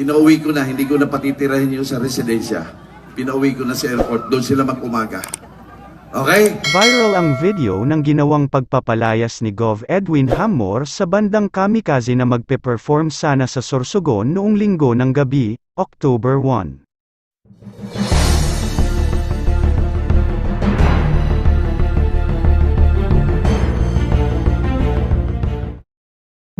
Pinauwi ko na, hindi ko na patitirahin yung sa residensya. Pinauwi ko na sa airport, doon sila mag-umaga. Okay? Viral ang video ng ginawang pagpapalayas ni Gov. Edwin Hamor sa bandang kamikaze na magpe-perform sana sa Sorsogon noong linggo ng gabi, October 1.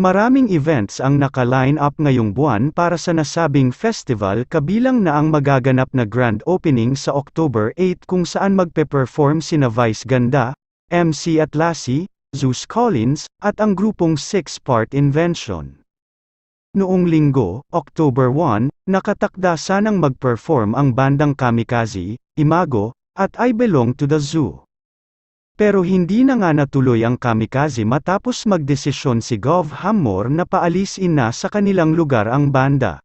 Maraming events ang naka-line up ngayong buwan para sa nasabing festival kabilang na ang magaganap na grand opening sa October 8 kung saan magpe-perform sina Vice Ganda, MC Atlasi, Zeus Collins, at ang grupong Six Part Invention. Noong linggo, October 1, nakatakda sanang mag-perform ang bandang Kamikaze, Imago, at I Belong to the Zoo. Pero hindi na nga natuloy ang kamikaze matapos magdesisyon si Gov. Hamor na paalisin na sa kanilang lugar ang banda.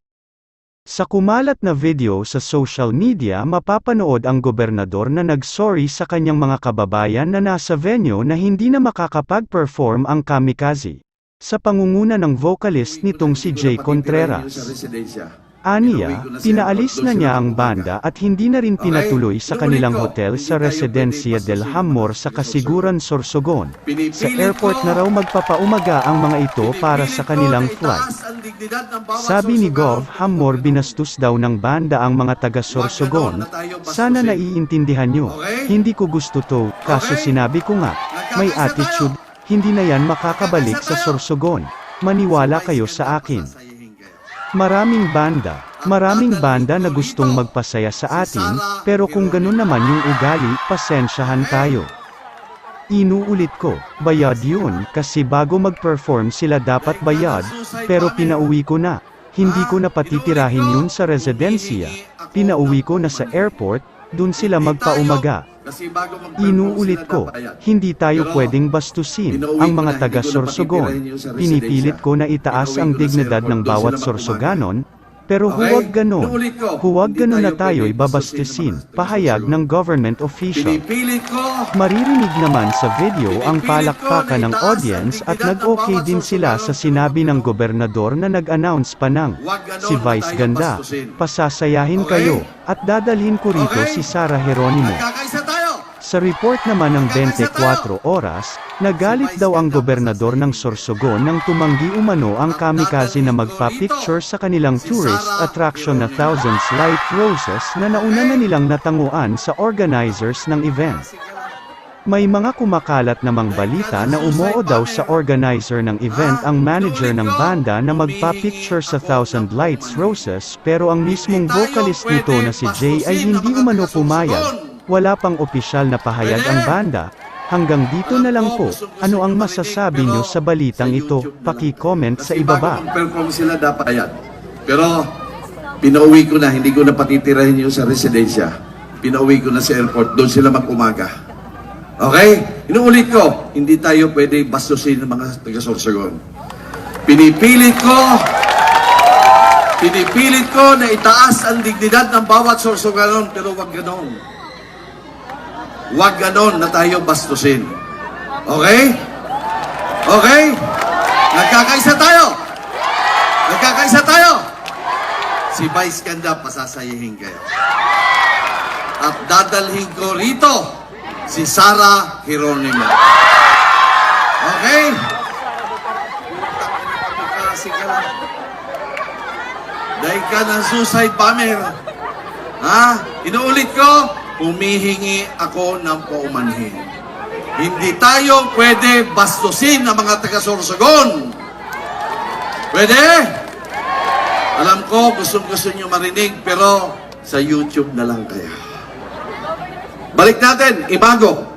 Sa kumalat na video sa social media mapapanood ang gobernador na nag-sorry sa kanyang mga kababayan na nasa venue na hindi na makakapag-perform ang kamikaze. Sa pangunguna ng vocalist nitong si Jay Contreras. Aniya, pinaalis na niya ang banda at hindi na rin pinatuloy sa kanilang hotel sa Residencia del Hamor sa Kasiguran, Sorsogon. Sa airport na raw magpapaumaga ang mga ito para sa kanilang flight. Sabi ni Gov. Hamor binastos daw ng banda ang mga taga Sorsogon. Sana naiintindihan nyo. Hindi ko gusto to, kaso sinabi ko nga, may attitude, hindi na yan makakabalik sa Sorsogon. Maniwala kayo sa akin. Maraming banda, maraming banda na gustong magpasaya sa atin, pero kung ganun naman yung ugali, pasensyahan tayo. Inuulit ko, bayad yun, kasi bago mag-perform sila dapat bayad, pero pinauwi ko na. Hindi ko na patitirahin yun sa residensya, pinauwi ko na sa airport, dun sila magpaumaga. Inuulit ko, hindi tayo pwedeng bastusin ang mga taga Sorsogon. Pinipilit ko na itaas ang dignidad ng bawat Sorsoganon, pero huwag ganon. Huwag ganon na tayo'y babastusin, pahayag ng government official. Ko Maririnig naman sa video ang palakpakan ng audience at nag-okay din sila sa sinabi ng gobernador na nag-announce pa ng si Vice Ganda, pasasayahin kayo, at dadalhin ko rito si Sara Geronimo. Sa report naman ng 24 oras, nagalit daw ang gobernador ng Sorsogon nang tumanggi umano ang kamikaze na magpa-picture sa kanilang tourist attraction na Thousands Light Roses na nauna na nilang natanguan sa organizers ng event. May mga kumakalat namang balita na umoo daw sa organizer ng event ang manager ng banda na magpa-picture sa Thousand Lights Roses pero ang mismong vocalist nito na si Jay ay hindi umano pumayag. Wala pang opisyal na pahayag ang banda. Hanggang dito na lang po, ano ang masasabi nyo sa balitang ito? Paki-comment sa ibaba. Perform sila dapat ayan. Pero, pinauwi ko na, hindi ko na patitirahin yung sa residensya. Pinauwi ko na sa airport, doon sila mag-umaga. Okay? Inuulit ko, hindi tayo pwede bastusin ng mga taga-Sorsogon. Pinipilit ko, pinipilit ko na itaas ang dignidad ng bawat Sorsoganon, pero wag ganon. Wag ganon na tayo bastusin. Okay? Okay? Nagkakaisa tayo! Nagkakaisa tayo! Si Vice Ganda, pasasayahin kayo. At dadalhin ko rito si Sara Geronimo. Okay? Dahil ka ng suicide bomber. Ha? Inuulit ko, humihingi ako ng paumanhin. Hindi tayo pwede bastusin ang mga taga-Sorsogon. Pwede? Alam ko, gusto-gusto nyo marinig, pero sa YouTube na lang kaya. Balik natin, Imago.